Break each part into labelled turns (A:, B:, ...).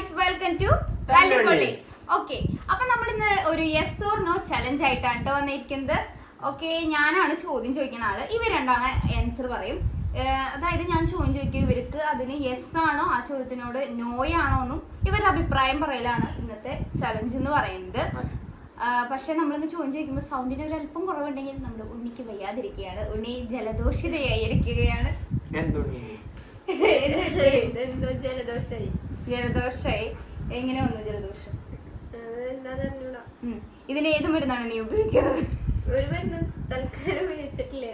A: Guys welcome to Thallikkolli. Okay അപ്പൊ നമ്മൾ ഇന്ന് ഒരു യെസ് ഓർ നോ ചലഞ്ച് ആയിട്ടാണ് കേട്ടോ വന്നിരിക്കുന്നത്. ഓക്കെ ഞാനാണ് ചോദ്യം ചോദിക്കുന്ന ആൾ. ഇവർ രണ്ടാണ് ആൻസർ പറയും. അതായത് ഞാൻ ചോദ്യം ചോദിക്കും ഇവർക്ക് അതിന് യെസ് ആണോ ആ ചോദ്യത്തിനോട് നോയാണോ എന്നും ഇവരുടെ അഭിപ്രായം പറയലാണ് ഇന്നത്തെ ചലഞ്ച് എന്ന് പറയുന്നത്. പക്ഷേ നമ്മളിന്ന് ചോദ്യം ചോദിക്കുമ്പോൾ സൗണ്ടിന് ഒരു അല്പം കുറവുണ്ടെങ്കിൽ നമ്മൾ ഉണ്ണിക്ക് വയ്യാതിരിക്കുകയാണ്. ഉണ്ണി
B: ജലദോഷിതയായിരിക്കുകയാണ്.
C: എന്തോ ജലദോഷായി.
A: ജലദോഷമായി എങ്ങനെ വന്നു ജലദോഷം. ഇതിന് ഏത് മരുന്നാണ് നീ ഉപയോഗിക്കുന്നത്?
C: ഒരു മരുന്ന് തൽക്കാലം ഉപയോഗിച്ചിട്ടില്ല.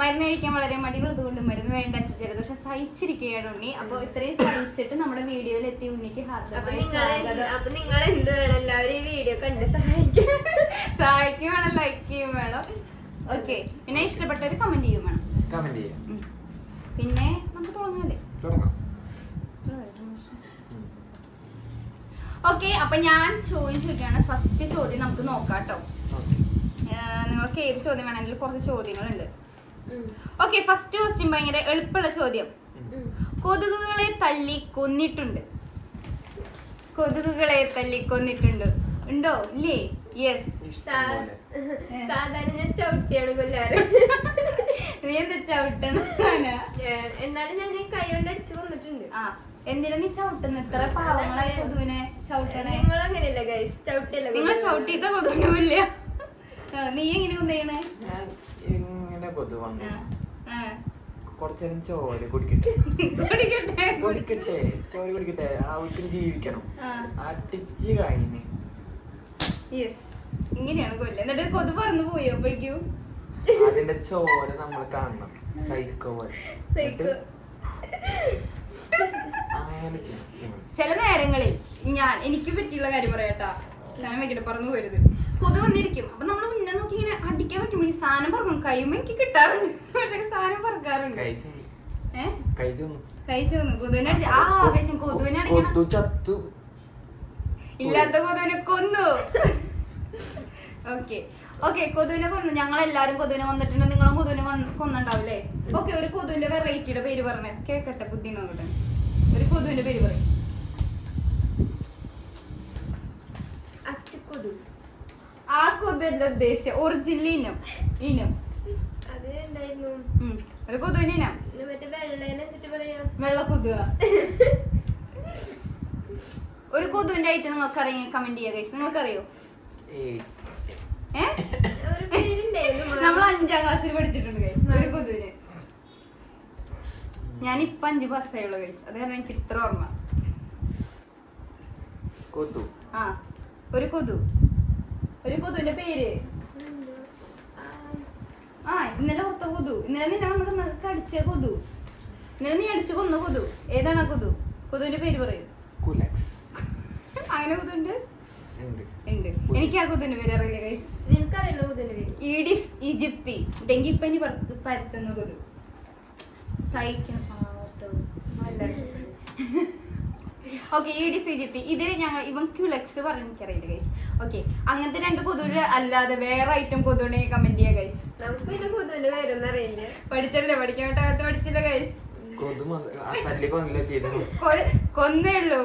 B: മരുന്ന്
A: കഴിക്കാൻ വളരെ മടിയുള്ളത് കൊണ്ട് മരുന്ന് വേണ്ട ജലദോഷം സഹിച്ചിരിക്കുകയാണ് ഉണ്ണി. അപ്പൊ ഇത്രയും സഹിച്ചിട്ട് നമ്മുടെ വീഡിയോയിൽ എത്തി ഉണ്ണിക്ക്
C: അപ്പൊ നിങ്ങൾ എന്ത് വേണം? എല്ലാവരും ഈ വീഡിയോ കണ്ട് സഹായിക്കും.
A: സഹായിക്കും വേണം ലൈക്ക് ചെയ്യും വേണം. ഓക്കെ പിന്നെ ഇഷ്ടപ്പെട്ടവര് കമന്റ് ചെയ്യും വേണം.
B: കമന്റ് ചെയ്യാം.
A: പിന്നെ നമുക്ക് തുടങ്ങാല്ലേ
B: തുടങ്ങാം.
A: ഓക്കെ അപ്പൊ ഞാൻ ചോദ്യം ചോദിക്കുകയാണ് ഫസ്റ്റ് ചോദ്യം നമുക്ക് നോക്കാം കേട്ടോ. നിങ്ങൾക്ക് ഏത് ചോദ്യം വേണമെങ്കിലും കുറച്ച് ചോദ്യങ്ങളുണ്ട്. ഓക്കെ ഫസ്റ്റ് ക്വസ്റ്റ്യൻ ഭയങ്കര എളുപ്പമുള്ള ചോദ്യം. കൊതുകുകളെ തല്ലി കൊന്നിട്ടുണ്ട്. കൊതുകുകളെ തല്ലി കൊന്നിട്ടുണ്ട്. ഉണ്ടോ? ഇല്ലേ? യെസ്
C: സാധാരണ ഞാൻ ചവിട്ടിയാണ് കൊല്ലാറ്.
A: നീ എന്താ ചവിട്ടണ
C: എന്നാലും ഞാൻ കൈ കൊണ്ട് അടിച്ചു കൊന്നിട്ടുണ്ട്.
A: ആ. എന്തിനാ നീ ചവിട്ടുന്ന? ഇത്ര പാവങ്ങളായ കൊതുവിനെ ചവിട്ടണേ.
C: നിങ്ങൾ അങ്ങനെയല്ല ഗൈസ് ചവിട്ടില്ല
A: നിങ്ങൾ ചവിട്ടിട്ട കൊതുവിനില്ല നീ എങ്ങനെ കൊന്നേണേ
B: ഞാൻ ഇങ്ങനെ കൊതു വന്നു
A: ആ.
B: കുറച്ചേരം ചോര കുടിക്കട്ടെ.
A: കുടിക്കട്ടെ.
B: കുടിക്കട്ടെ. ചോര കുടിക്കട്ടെ. ആവശ്യം ജീവിക്കണം. അടിച്ച് കഴിഞ്ഞ്.
A: യെസ് ഇങ്ങനെയാണ് കൊല്ല. എന്നിട്ട് കൊതു പറന്നു പോയി അപ്പോഴേക്കും?
B: അതിന്റെ ചോര നമ്മൾ കാണണം. സൈക്കോ പോലെ.
C: Psycho.
A: ചില നേരങ്ങളിൽ ഞാൻ എനിക്ക് പറ്റിയുള്ള കാര്യം പറയട്ടാ. ഞാൻ വെക്കട്ടെ പറന്നു പോരുത്. കൊതു വന്നിരിക്കും. അപ്പൊ നമ്മൾ മുന്നേ നോക്കി ഇങ്ങനെ അടിക്കാൻ വെക്കുമ്പോൾ ഈ സാധനം പറക്കും. കൈമ എനിക്ക് കിട്ടാറുണ്ട്. പക്ഷേ സാധനം പറക്കാറുണ്ട്.
B: കഴിച്ചു
A: ഏഹ്
B: കഴിച്ചു
A: കഴിച്ചു വന്നു. കൊതുവിനെ ആ ആവേശം. കൊതുവിനെ ഇല്ലാത്ത കൊതുവിനെ കൊന്നു. ഓക്കെ. ഓക്കെ കൊതുവിനെ കൊന്നു. ഞങ്ങൾ എല്ലാരും കൊതുവിനെ കൊന്നിട്ടുണ്ട്. നിങ്ങളും കൊതുവിനെ കൊന്ന- കൊന്നുണ്ടാവില്ലേ ഓക്കെ ഒരു കൊതുവിന്റെ വെറൈറ്റിയുടെ പേര് പറഞ്ഞേ. കേക്കട്ടെ ബുദ്ധി നോക്കട്ടെ ഒരു കൊതുവിന്റെ പേര് പറയും. ആ കൊതുവല്ല ഉദ്ദേശിച്ച ഒറിജിനൽ ഇനം. ഇനം. ഒരു കൊതുവിന്റെ ഇനം. വെള്ള കൊതുവ ഒരു കൊതുവിന്റെ ആയിട്ട് നിങ്ങൾക്ക് അറിയാം കമന്റ് ചെയ്യാം ഗൈസ് നിങ്ങൾക്കറിയോ
B: ഏയ്
A: ഏ
C: ഒരു പേരുണ്ടായിരുന്നു
A: നമ്മൾ അഞ്ചാം ക്ലാസ്സിൽ പഠിച്ചിട്ടുണ്ട് ഗൈസ് ഒരു കൊതുവിന്. ഞാൻ ഇപ്പൊ അഞ്ച് പാസ്സായുള്ള ഗൈസ് അത് കാരണം എനിക്ക് ഇത്ര ഓർമ്മ.
B: കൊതു.
A: ആ ഒരു കൊതു. ഒരു കൊതുവിന്റെ പേര്?
C: ആ,
A: ഇന്നലെ ഓർത്ത കൊതു. ഇന്നലെ നിന്നെ വന്ന് കടിച്ച കൊതു. ഇന്നലെ നീ അടിച്ചു കൊന്ന കൊതു. ഏതാണ് ആ കൊതു? കൊതുവിന്റെ പേര് പറയൂ.
B: കുലക്സ്.
A: അങ്ങനെ കൊതുണ്ട്?
B: ഉണ്ട്.
A: ഉണ്ട്. എനിക്ക് ആ കൊതുവിന്റെ പേര് അറിയില്ല ഗൈസ്
C: നിനക്കറിയല്ലോ ഇതിന്റെ പേര്?
A: Aedes aegypti. ഡെങ്കിപ്പനി പര- പരത്തുന്ന കൊതു സഹിക്കണം. Okay Aedes ഈജിപ്തി. ഇതിൽ ഞങ്ങൾ ഇവൻ ക്യുലക്സ് പറഞ്ഞ എനിക്കറിയില്ല ഗൈസ് ഓക്കെ അങ്ങനത്തെ രണ്ട് കൊതുവിൽ അല്ലാതെ വേറെ ഐറ്റം കൊതുവിനെ കമന്റ് ചെയ്യാം ഗൈസ്
C: നമുക്ക് പിന്നെ കൊതുവിന്റെ പേരൊന്നും അറിയില്ല.
A: പഠിച്ചല്ലേ? പഠിക്കാൻ പറ്റാത്ത പഠിച്ചില്ല ഗൈസ്
B: കൊതു തല്ലി കൊന്നില്ല ചെയ്തത്?
A: കൊന്നേ ഉള്ളൂ.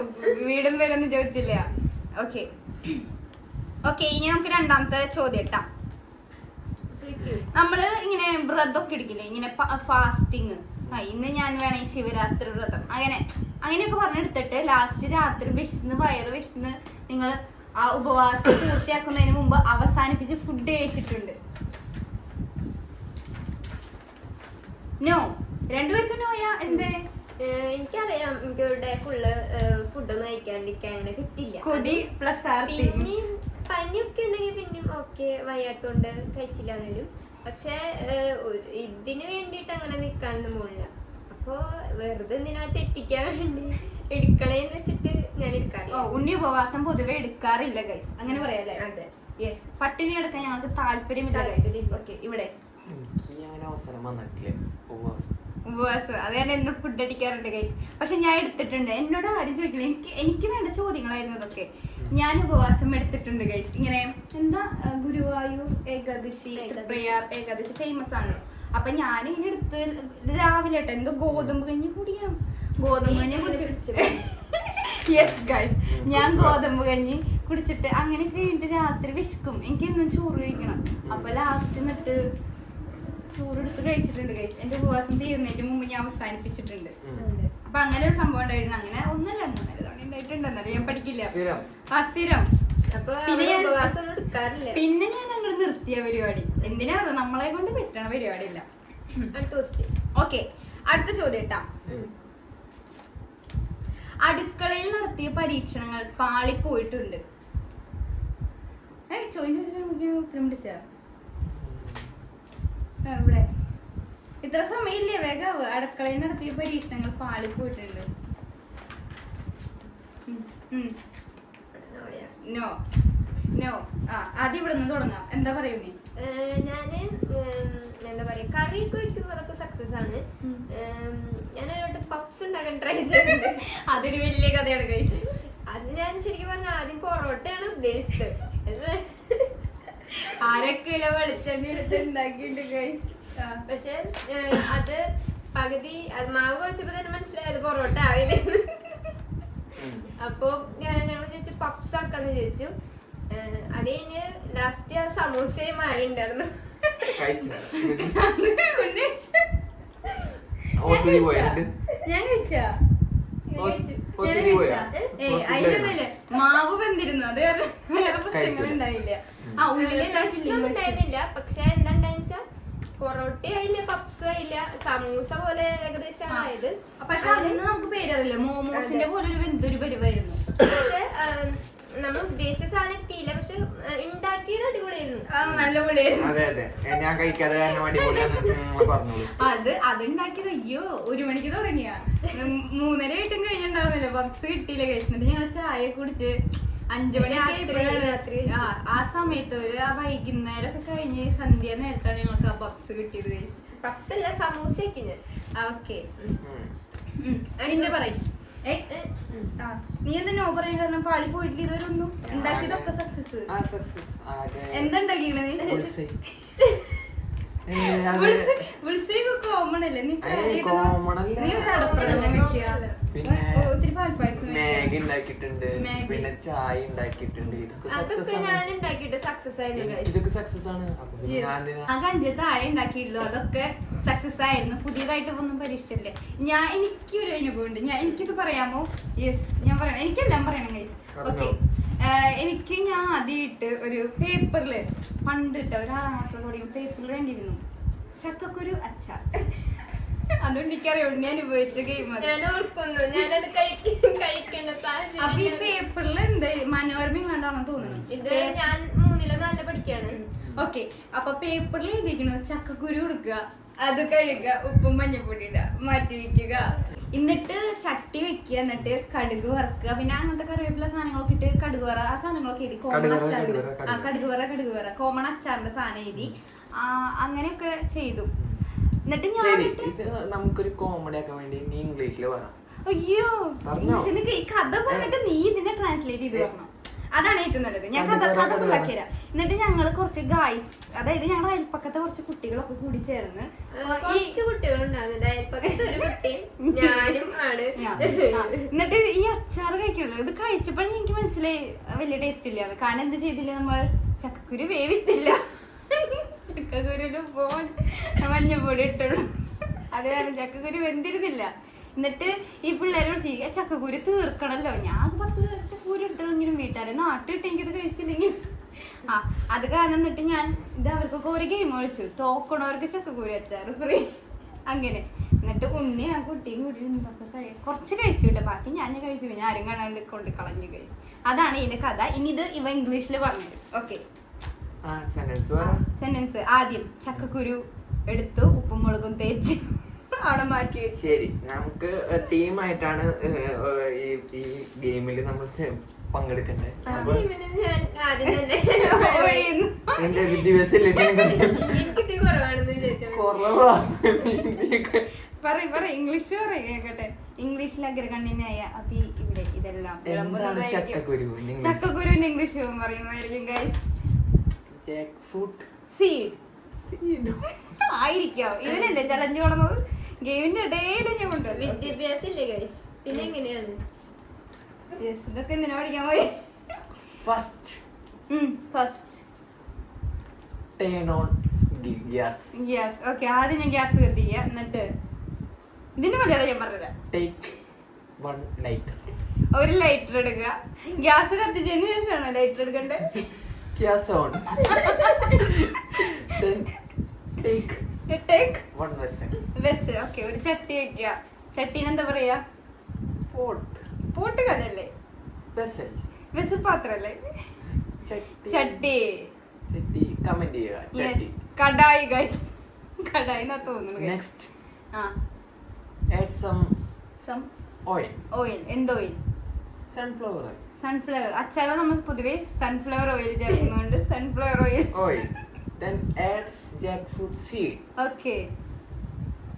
A: വീടും പേരൊന്നും ചോദിച്ചില്ല. ഓക്കെ ഓക്കെ ഇനി നമുക്ക് രണ്ടാമത്തെ ചോദ്യം ഇട്ടാം. നമ്മൾ ഇങ്ങനെ വ്രതമൊക്കെ എടുക്കില്ലേ? ഇങ്ങനെ ഫാസ്റ്റിങ് ആ ഇന്ന് ഞാൻ വേണേ ശിവരാത്രി വ്രതം. അങ്ങനെ അങ്ങനെയൊക്കെ പറഞ്ഞെടുത്തിട്ട് ലാസ്റ്റ് രാത്രി വിശന്ന് വയറ് വിശന്ന് നിങ്ങൾ ആ ഉപവാസം പൂർത്തിയാക്കുന്നതിന് മുമ്പ് അവസാനിപ്പിച്ച് ഫുഡ് കഴിച്ചിട്ടുണ്ട്. നോ രണ്ടുപേർക്കും നോയാ എന്തേ?
C: എനിക്കറിയാം എനിക്ക് ഇവിടെ ഫുള്ള് ഫുഡൊന്നും കഴിക്കാണ്ടിരിക്കാൻ അങ്ങനെ പറ്റില്ല.
A: കൊതി പ്ലസ് ആർ
C: പിന്നെയും പനിയൊക്കെ ഉണ്ടെങ്കിൽ പിന്നെയും ഓക്കെ വയ്യാത്തോണ്ട് കഴിച്ചില്ല എന്നാലും പക്ഷെ ഇതിനു വേണ്ടിയിട്ട് അങ്ങനെ നിൽക്കാനൊന്നും പോണില്ല. അപ്പോ വെറുതെ എന്തിനാ തെറ്റിക്കാൻ വേണ്ടി എടുക്കണേന്ന് വെച്ചിട്ട് ഞാൻ
A: ഓ
C: എടുക്കാറില്ല
A: ഉണ്ണി ഉപവാസം പൊതുവെ എടുക്കാറില്ല ഗൈസ് അങ്ങനെ പറയാല്ലേ
C: അതെ.
A: യെസ് പട്ടിണി എടുക്കാൻ ഞങ്ങൾക്ക് താല്പര്യമില്ല
C: ഗൈസ്
A: ഓക്കെ ഇവിടെ.
B: എനിക്ക് അങ്ങനെ അവസരം വന്നിട്ടില്ല ഉപവാസം.
A: ഉപവാസം. അത് ഞാൻ എന്നും ഫുഡ് അടിക്കാറുണ്ട് ഗൈസ് പക്ഷെ ഞാൻ എടുത്തിട്ടുണ്ട്. എന്നോട് ആരും ചോദിക്കില്ല. എനിക്ക് എനിക്ക് വേണ്ട ചോദ്യങ്ങളായിരുന്നു അതൊക്കെ. ഞാൻ ഉപവാസം എടുത്തിട്ടുണ്ട് ഗൈസ് ഇങ്ങനെ എന്താ ഗുരുവായൂർ ഏകാദശി
C: ഏകാദശി.
A: ഏകാദശി ഫേമസ് ആണല്ലോ അപ്പൊ ഞാൻ ഇനി എടുത്ത് രാവിലെ കേട്ടോ എന്തോ ഗോതമ്പ് കഞ്ഞി കുടിക്കാം. ഗോതമ്പ് കഞ്ഞി കുടിച്ചിട്ട് യെസ് ഗൈസ് ഞാൻ ഗോതമ്പ് കഞ്ഞി കുടിച്ചിട്ട് അങ്ങനെ കഴിഞ്ഞിട്ട് രാത്രി വിശക്കും. എനിക്ക് എന്നും ചോറ് കഴിക്കണം. അപ്പൊ ലാസ്റ്റ് എന്നിട്ട് ചോറെടുത്ത് കഴിച്ചിട്ടുണ്ട് എന്റെ ഉപവാസം തീരുന്നതിന് മുമ്പ് ഞാൻ അവസാനിപ്പിച്ചിട്ടുണ്ട്. അപ്പൊ അങ്ങനെ ഒരു സംഭവം ഉണ്ടായിരുന്നു. അങ്ങനെ ഒന്നല്ല ഉണ്ടായിട്ടുണ്ടെന്നല്ലോ തവണ ഞാൻ പഠിക്കില്ല. ആ സ്ഥിരം. പിന്നെ ഞാൻ-
C: ഉപവാസം എടുക്കാറില്ല.
A: പിന്നെ ഞാൻ അങ്ങോട്ട് നിർത്തിയ പരിപാടി. എന്തിനാണ് നമ്മളെ കൊണ്ട് പറ്റണ പരിപാടിയില്ല.
C: അടുത്ത ക്വസ്റ്റ്യൻ
A: ഓക്കെ അടുത്ത ചോദ്യം ഇട്ടാ. അടുക്കളയിൽ നടത്തിയ പരീക്ഷണങ്ങൾ പാളിപ്പോയിട്ടുണ്ട്. ഏ ചോദിച്ചു ചോദിച്ചിട്ട് നമുക്ക് ഉത്തരം പിടിച്ച? ഇവിടെ. ഇത്ര സമയമില്ലേ? വേഗാവ് അടുക്കളയിൽ നടത്തിയ പരീക്ഷണങ്ങൾ പാളിപ്പോയിട്ടുണ്ട് നോ. നോ. ആ ആദ്യം ഇവിടെ നിന്ന് തുടങ്ങാം. എന്താ പറയുന്നേ?
C: ഞാൻ എന്താ പറയാ കറി ഒക്കെ വെക്കുമ്പോ അതൊക്കെ സക്സസ് ആണ്. ഒരു പപ്സ് ഉണ്ടാക്കാൻ ട്രൈ ചെയ്തിട്ടുണ്ട്.
A: അതൊരു വലിയ കഥയാണ് കഴിച്ചത്
C: അത് ഞാൻ ശരിക്കും പറഞ്ഞ ആദ്യം പൊറോട്ടയാണ് ഉദ്ദേശിച്ചത്. പക്ഷേ
A: അരക്കിലോ വെളിച്ചെണ്ണ എടുത്ത് ഉണ്ടാക്കിയിട്ടുണ്ട് ഗൈസ്
C: പക്ഷെ അത് പകുതി അത് മാവ് കുഴച്ചപ്പോ തന്നെ മനസ്സിലായത് പൊറോട്ട ആവില്ലെന്ന്
B: ഉം.
C: അപ്പൊ ഞങ്ങൾ ചോദിച്ചു പപ്സ് ആക്കാന്ന് ചോദിച്ചു അത് കഴിഞ്ഞ് ലാസ്റ്റ് ആ സമൂസയും
B: മാറി ഉണ്ടായിരുന്നു.
A: ഞാൻ കഴിച്ചാ? അതിനുള്ളിൽ മാവ് വെന്തിരുന്നു. അത് വേറെ പ്രശ്നങ്ങളുണ്ടായില്ല ആ ഉള്ളിലെല്ലാം
C: പ്രശ്നം ഉണ്ടായിരുന്നില്ല പക്ഷെ എന്താ വെച്ചാ പൊറോട്ട ആയില്ല പപ്സും ആയില്ല. സമൂസ പോലെ ഏകദേശം. ആയത്.
A: പക്ഷെ അന്ന് നമുക്ക് പേരറിയില്ല മോമോസിന്റെ പോലെ ഒരു എന്തൊരു പരിവായിരുന്നു.
C: പക്ഷെ നമ്മൾ ഉദ്ദേശിച്ച സാധനം എത്തിയില്ല. പക്ഷെ ഉണ്ടാക്കിയത് അടിപൊളിയായിരുന്നു.
A: ആ, നല്ല പൊളിയായിരുന്നു
B: അത്.
A: അതുണ്ടാക്കിയത് അയ്യോ ഒരു മണിക്ക് തുടങ്ങിയ. മൂന്നര ആയിട്ടും കഴിഞ്ഞിട്ടുണ്ടാവുന്നില്ല പപ്സ് കിട്ടിയില്ല കഴിച്ചിട്ട്. ഞങ്ങൾ ചായ കുടിച്ച് അഞ്ചു മണി
C: രാത്രി, രാത്രി.
A: ആ സമയത്ത് ഒരു ആ വൈകുന്നേരം ഒക്കെ കഴിഞ്ഞ് സന്ധ്യ നേരത്താണ് ഞങ്ങൾക്ക് ആ പപ്സ് കിട്ടിയത് ബക്സ്
C: പപ്സ് അല്ല സമൂസ
A: ഓക്കെ. നിന്റെ പറയും. നീ എന്താ നോ പറയാൻ കാരണം പാളി പോയിട്ടില്ല ഇതുവരെ ഒന്നും ഉണ്ടാക്കിയതൊക്കെ സക്സസ്
B: ആ സക്സസ് അതെ
A: എന്താ ഉണ്ടാക്കിക്കണ
B: മാഗി ഉണ്ടാക്കിയിട്ടുണ്ട്. പിന്നെ ചായ ഉണ്ടാക്കിയിട്ടുണ്ട്. ഇതൊക്കെ സക്സസ്
C: അതൊക്കെ
B: ആണ്.
A: താഴെ ഉണ്ടാക്കിയിട്ടുള്ളൂ. അതൊക്കെ സക്സസ് ആയിരുന്നു. പുതിയതായിട്ട് ഒന്നും പരീക്ഷയില്ലേ. ഞാൻ എനിക്കൊരു അനുഭവം ഉണ്ട് ഞാൻ എനിക്കിത് പറയാമോ? യെസ് ഞാൻ പറയണം. എനിക്കെല്ലാം പറയണം ഗൈസ്. ഓക്കെ എനിക്ക് ഞാൻ ആദ്യമായിട്ട് ഒരു പേപ്പറിൽ പണ്ടിട്ട് ഒരു ആറാം ക്ലാസ്സിൽ തുടങ്ങി പേപ്പറിൽ കണ്ടിരുന്നു. ചക്കക്കുരു അച്ചാർ. അതുകൊണ്ട് എനിക്കറിയാം ഉണ്ണി അനുഭവിച്ച ഗെയിം
C: ഞാൻ
A: അപ്പൊ ഈ പേപ്പറിൽ എന്ത് മനോരമയും കണ്ടാണെന്ന് തോന്നുന്നു.
C: ഇത് ഞാൻ മൂന്നിലോ നല്ല പഠിക്കാണ്.
A: ഓക്കെ. അപ്പൊ പേപ്പറിൽ എഴുതിയിരിക്കണു ചക്കക്കുരു കൊടുക്കുക അത് കഴുകുക ഉപ്പും മഞ്ഞപ്പൊടി ഇടുക മാറ്റി വെക്കുക എന്നിട്ട് ചട്ടി വെക്കുക എന്നിട്ട് കടുക് വറക്കുക. പിന്നെ അങ്ങനത്തെ കറിവേപ്പില സാധനങ്ങളൊക്കെ ഇട്ട് കടുക് വറ ആ സാധനങ്ങളൊക്കെ എഴുതി. കോമൺ അച്ചാറിന്റെ ആ
B: കടുക്
A: വറ കടുക് വറ. കോമൺ അച്ചാറിന്റെ സാധനം എഴുതി. ആ, അങ്ങനെയൊക്കെ ചെയ്തു. എന്നിട്ട് ഞാൻ
B: നമുക്കൊരു കോമഡി ആക്കാൻ വേണ്ടി നീ ഇംഗ്ലീഷിൽ പറ.
A: അയ്യോ
B: പറഞ്ഞോ.
A: ഈ കഥ പറഞ്ഞിട്ട് നീ ഇതിനെ ട്രാൻസ്ലേറ്റ് ചെയ്ത് തരണം. അതാണ് ഏറ്റവും നല്ലത്. ഞാൻ കഥ
B: കഥ
A: ഫുള്ളാക്കി തരാം എന്നിട്ട് ഞങ്ങൾ കുറച്ച് ഗായ്സ് അതായത് ഞങ്ങളുടെ അയൽപ്പക്കത്തെ കുറച്ച് കുട്ടികളൊക്കെ കൂടി ചേർന്ന്
C: കുറച്ച് അയൽപ്പക്കത്ത് ഒരു കുട്ടിയും ഞാനും ആണ്.
A: എന്നിട്ട് ഈ അച്ചാർ കഴിക്കണല്ലോ. ഇത് കഴിച്ചപ്പോഴും എനിക്ക് മനസ്സിലായി വലിയ ടേസ്റ്റ് ഇല്ല കാരണം എന്ത് ചെയ്തില്ല നമ്മൾ? ചക്കക്കുരു വേവിച്ചില്ല. ചക്കക്കുരുവിന് പോ മഞ്ഞപ്പൊടി ഇട്ടുള്ളൂ അത് കാരണം ചക്കക്കുരു വെന്തിരുന്നില്ല. എന്നിട്ട് ഈ പിള്ളേരോട് ചെയ്യുക "ഈ ചക്കക്കുരു തീർക്കണല്ലോ? ഞാൻ അത് പത്ത് ചക്കക്കുരു എടുത്തോളെങ്കിലും വീട്ടാരെ. നാട്ടിട്ട് എനിക്കിത് കഴിച്ചില്ലെങ്കിൽ. ആ അത് കാരണം എന്നിട്ട് ഞാൻ ഇത് അവർക്കൊക്കെ ഒരു ഗെയിം കളിച്ചു. തോക്കണവർക്ക് ചക്കക്കുരു അച്ചാർ ഫ്രീ അങ്ങനെ. എന്നിട്ട് ഉണ്ണി ആ കുട്ടിയും കൂടി എന്തൊക്കെ കഴി കുറച്ച് കഴിച്ചു കേട്ടോ. ബാക്കി ഞാൻ കഴിച്ചു. ഞാൻ ആരും കാണാണ്ട് കൊണ്ട് കളഞ്ഞു കഴിച്ചു അതാണ് ഇതിന്റെ കഥ. ഇനി ഇത് ഇവ ഇംഗ്ലീഷിൽ പറഞ്ഞത് ഓക്കെ
B: ആ സെന്റൻസ്
A: ആദ്യം ചക്കക്കുരു എടുത്തു ഉപ്പും മുളകും തേച്ച്. അവിടെ മാറ്റി
B: ശരി നമുക്ക് ടീമായിട്ടാണ് ഈ ഗെയിമിൽ നമ്മൾ പങ്കെടുക്കണ്ടേ. എന്റെ വിദ്യാഭ്യാസം
A: പറയ് പറയ് ഇംഗ്ലീഷ് പറയ് കേക്കട്ടെ. ഇംഗ്ലീഷിൽ അഗ്രഗണ്യനായ അപ്പി ഇവിടെ ഇതെല്ലാം? ചക്കക്കുരുവിന്റെ ഇംഗ്ലീഷ് പറയുന്നതായിരിക്കും ഗൈസ്
B: ജാക്ക് ഫ്രൂട്ട്
A: സീഡ് ആയിരിക്കാം. ഇവനല്ലേ ചലഞ്ച് കൊടുന്നത് ഗെയിമിന്റെ ഇടയിൽ ഞാൻ കൊണ്ടുവന്നു.
C: വിദ്യാഭ്യാസം ഇല്ലേ ഗൈസ് പിന്നെ എങ്ങനെയാണ്?
A: യെസ് ഇതൊക്കെ എന്തിനാ പഠിക്കാൻ പോയി?
B: First
A: first
B: turn on gas
A: gas okay ആദ്യം ഞാൻ ഗ്യാസ് കത്തിക്കുക എന്നിട്ട് ഇതിന്റെ മലയാളം ഞാൻ പറഞ്ഞുതരാം.
B: ടേക്ക് വൺ ലൈറ്റർ
A: ഒരു ലൈറ്റർ എടുക്കുക. ഗ്യാസ് കത്തിച്ചതിന് ശേഷമാണ് ലൈറ്റർ എടുക്കണ്ടേ?
B: Gas on take
A: take
B: one vessel
A: vessel okay ഒരു ചട്ടി വെക്കുക. ചട്ടീന് എന്താ പറയാ?
B: പോട്ട്
A: പോട്ട് കലല്ലേ
B: വെസൽ
A: വെസ് പാത്രല്ലേ?
B: ചട്ടി.
A: ചട്ടി.
B: കമന്റ് ചെയ്യുക. ചട്ടി.
A: കടായി ഗൈസ് കടായി എന്നാ തോന്നുന്നു
B: നെക്സ്റ്റ്
A: ആ.
B: Add some
A: some
B: oil
A: oil എന്ത് ഓയിൽ
B: സൺഫ്ലവർ ഓയിൽ
A: സൺഫ്ലവർ അച്ചാറ നമ്മൾ പൊതുവെ സൺഫ്ലവർ ഓയിൽ ചേർക്കുന്നുണ്ട് sunflower oil
B: then Then add jackfruit seed.
A: Okay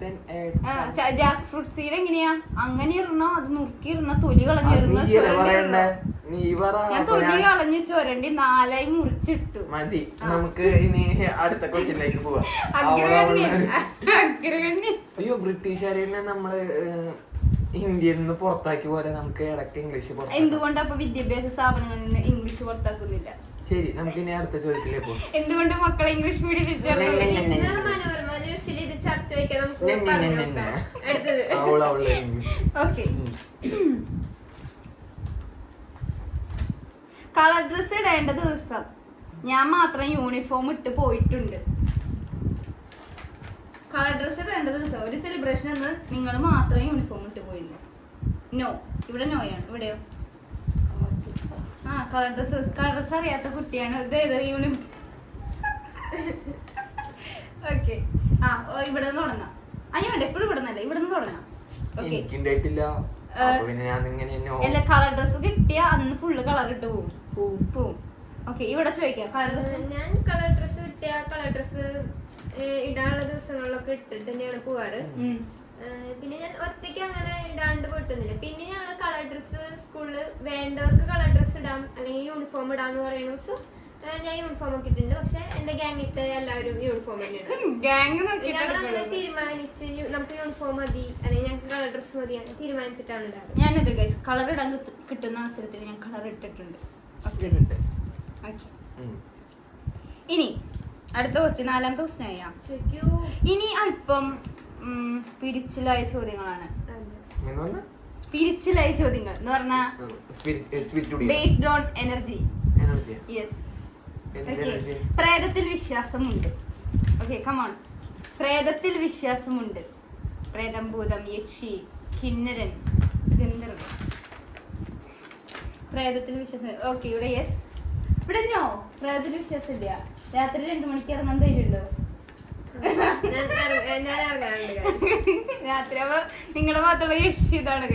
B: Then add some.
A: Jackfruit seed എങ്ങനെയാ? അങ്ങനെ ഇടണോ? അത് നുറുക്കി ഇടണോ? തൊലി കളഞ്ഞ്
B: അത്
A: ഇടണോ?
B: നീയല്ലേ
A: ചുരണ്ടി
B: പറയണ്ടേ?
A: ഇടണോ?
B: നീ പറ
A: ഞാൻ തൊലി കളഞ്ഞ് ചുരണ്ടി നാലായി മുറിച്ചിട്ടു.
B: മതി നമുക്ക് ഇനി അടുത്ത ക്വസ്റ്റ്യനിലേക്ക് പോവാം. അയ്യോ ബ്രിട്ടീഷുകാരെ നമ്മൾ ഏഹ്, ഇന്ത്യയിൽ നിന്ന് പുറത്താക്കി പോലെ നമുക്ക് ഇടയ്ക്ക് ഇംഗ്ലീഷ്
A: എന്തുകൊണ്ട് വിദ്യാഭ്യാസ സ്ഥാപനങ്ങളിൽ നിന്ന് ഇംഗ്ലീഷ് പുറത്താക്കുന്നില്ല?
B: ശരി നമുക്ക് ഇനി അടുത്ത ചോദ്യത്തിലേക്ക് പോകാം
A: എന്തുകൊണ്ട് മക്കളെ ഇംഗ്ലീഷ് മീഡിയം
C: മനോരമ ന്യൂസിൽ ഇത് ചർച്ച നമുക്ക്. അടുത്തത്.
A: ഓക്കെ. കളർ ഡ്രസ് ഇടേണ്ട ദിവസം. ഞാൻ മാത്രം യൂണിഫോം ഇട്ട് പോയിട്ടുണ്ട്. കളർ ഡ്രസ് ഇടേണ്ട ദിവസം. ഒരു സെലിബ്രേഷൻ എന്ന് നിങ്ങൾ മാത്രം യൂണിഫോം ഇട്ട് പോയിരുന്നു നോ ഇവിടെ നോയാണ് ഇവിടെയോ? ആ കളർ ഡ്രസ് കളർ ഡ്രസ് അറിയാത്ത കുട്ടിയാണ്. ഇത് ഏത് യൂണിഫോം ഓക്കെ ആ ഇവിടെ നിന്ന് തുടങ്ങാം. എപ്പോഴും ഇവിടെ നിന്നല്ല ഇവിടെ നിന്ന് തുടങ്ങാം
B: ഞാൻ
A: അല്ല കളർ ഡ്രസ് കിട്ടിയ അന്ന് ഫുള്ള് കളർ ഇട്ട് പോവും.
B: പോവും.
A: പോവും. ഓക്കെ ഇവിടെ ചോദിക്കാം. കളർ ഡ്രസ്
C: ഞാൻ കളർ ഡ്രസ്സ് കിട്ടിയ കളർ ഡ്രസ് ഇടാനുള്ള ദിവസങ്ങളിലൊക്കെ ഇട്ടിട്ട് തന്നെയാണ് പോവാറ്. പിന്നെ ഞാൻ ഒറ്റയ്ക്ക് അങ്ങനെ ഇടാണ്ട് പോയിട്ടൊന്നുമില്ല. പിന്നെ ഞങ്ങൾ കളർ ഡ്രസ് സ്കൂളിൽ വേണ്ടവർക്ക് കളർ ഇടാം അല്ലെങ്കിൽ യൂണിഫോം ഇടാന്ന് പറയുന്ന ദിവസം ഞാൻ യൂണിഫോം ഒക്കെ ഇട്ടിട്ടുണ്ട്. പക്ഷെ എന്റെ ഗാങ്ങിത്തെ എല്ലാവരും യൂണിഫോം തന്നെയാണ്. തീരുമാനിച്ച് നമുക്ക് യൂണിഫോം മതി അല്ലെങ്കിൽ ഞങ്ങൾക്ക് കളർ ഡ്രസ് മതി അങ്ങനെ തീരുമാനിച്ചിട്ടാണ് ഇടാറ്.
A: ഞാനത് ഗൈസ് കളർ ഇടാൻ കിട്ടുന്ന അവസരത്തിൽ ഞാൻ കളർ ഇട്ടിട്ടുണ്ട്. ഇനി അടുത്ത ക്വസ്റ്റ്യൻ നാലാമത്തെ ക്വസ്റ്റ്യൻ ആയാ ഇനി അല്പം സ്പിരിച്വലായ ചോദ്യങ്ങളാണ്? സ്പിരിച്വലായ ചോദ്യങ്ങൾ എന്ന് പറഞ്ഞാൽ
B: eh.
A: Based on energy. Yes? പ്രേതത്തിൽ വിശ്വാസമുണ്ട് ഓക്കെ കമോൺ പ്രേതത്തിൽ വിശ്വാസമുണ്ട് പ്രേതം ഭൂതം യക്ഷി കിന്നരൻ ഗന്ധർവ പ്രേതത്തിൽ വിശ്വാസം ഓക്കെ ഇവിടെ യെസ് ഇവിടെ നോ പ്രേതത്തിൽ വിശ്വാസമില്ല രാത്രി രണ്ടു മണിക്ക് ഇറങ്ങാൻ ധൈര്യമുണ്ടോ
C: ഞാൻ ഇറങ്ങ- ഞാൻ ഇറങ്ങാറുണ്ട്.
A: രാത്രി അപ്പൊ നിങ്ങളുടെ മാത്രമുള്ള യക്ഷി ഇതാണ്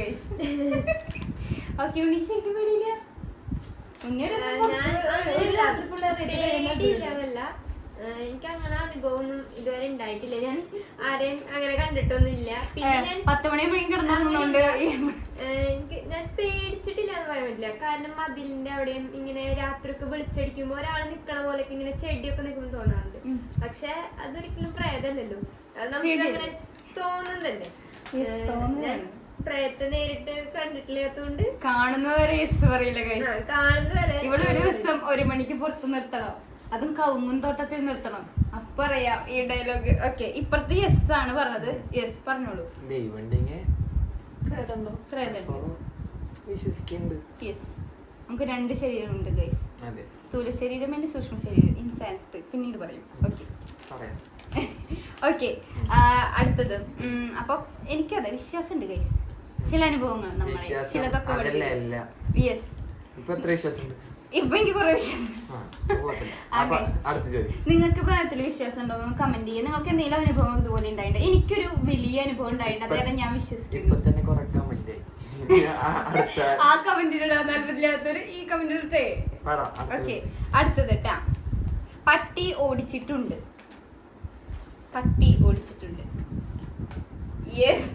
A: ഓക്കെ ഉണ്ണിക്ക് ശരിക്കും പേടിയില്ല.
C: എനിക്ക് അങ്ങനെ അനുഭവമൊന്നും ഇതുവരെ ഉണ്ടായിട്ടില്ല. ഞാൻ ആരെയും അങ്ങനെ കണ്ടിട്ടൊന്നുമില്ല. പിന്നെ ഞാൻ
A: പത്ത് കിടന്നുകൊണ്ട്
C: എനിക്ക് ഞാൻ പേടിച്ചിട്ടില്ല എന്ന് പറയാൻ പറ്റില്ല. കാരണം മതിലിന്റെ അവിടെയും ഇങ്ങനെ രാത്രിയൊക്കെ വിളിച്ചടിക്കുമ്പോ ഒരാൾ നിക്കണ പോലെയൊക്കെ ഇങ്ങനെ ചെടിയൊക്കെ നിൽക്കുമ്പോൾ തോന്നാറുണ്ട്. പക്ഷെ അതൊരിക്കലും പ്രേതമല്ലല്ലോ. അത് നമുക്ക് അങ്ങനെ
A: തോന്നുന്നതാണ്.
C: ഞാൻ പ്രേതത്തെ നേരിട്ട് കണ്ടിട്ടില്ലാത്തോണ്ട്
A: കാണുന്നവരെ യെസ് പറയില്ല
C: കാണുന്നവരെ
A: ഇവിടെ ഒരു ദിവസം ഒരു മണിക്ക് പുറത്ത് നിർത്തണം. അതും കൗങ്ങൻ തോട്ടത്തിൽ നിർത്തണം. അപ്പൊ അറിയാം ഈ ഡയലോഗ് ഓക്കെ ഇപ്പറത്തെ യെസ് ആണ് പറഞ്ഞത്. യെസ് പറഞ്ഞോളൂ. യെസ് നമുക്ക് രണ്ട് ശരീരമുണ്ട് ഗൈസ്
B: അതെ.
A: സ്ഥൂല ശരീരം എന്റെ സൂക്ഷ്മ ശരീരം ഇൻ സാൻസ്ക്രിറ്റ് പിന്നീട് പറയും. ഓക്കെ
B: പറയാം.
A: ഓക്കെ അടുത്തത്. അപ്പൊ എനിക്കതെ വിശ്വാസമുണ്ട് ഗൈസ് ചില അനുഭവങ്ങൾ നമ്മളെ ചിലതൊക്കെ യെസ്
B: ഇപ്പൊ
A: എനിക്ക് കുറെ വിശ്വാസം. നിങ്ങൾക്ക് പ്രായത്തിൽ വിശ്വാസം ഉണ്ടോ എന്ന് കമന്റ് ചെയ്യുക. നിങ്ങൾക്ക് എന്തെങ്കിലും അനുഭവം ഇതുപോലെ ഉണ്ടായിട്ടുണ്ട്? എനിക്കൊരു വലിയ അനുഭവം ഉണ്ടായിട്ടുണ്ട്. അത് കാരണം ഞാൻ വിശ്വസിക്കുന്നു ആ കമന്റിനോട് ഈ കമന്റ് ഇട്ടേ ഓക്കെ അടുത്തത് കേട്ടാ പട്ടി ഓടിച്ചിട്ടുണ്ട്. പട്ടി ഓടിച്ചിട്ടുണ്ട്. യെസ്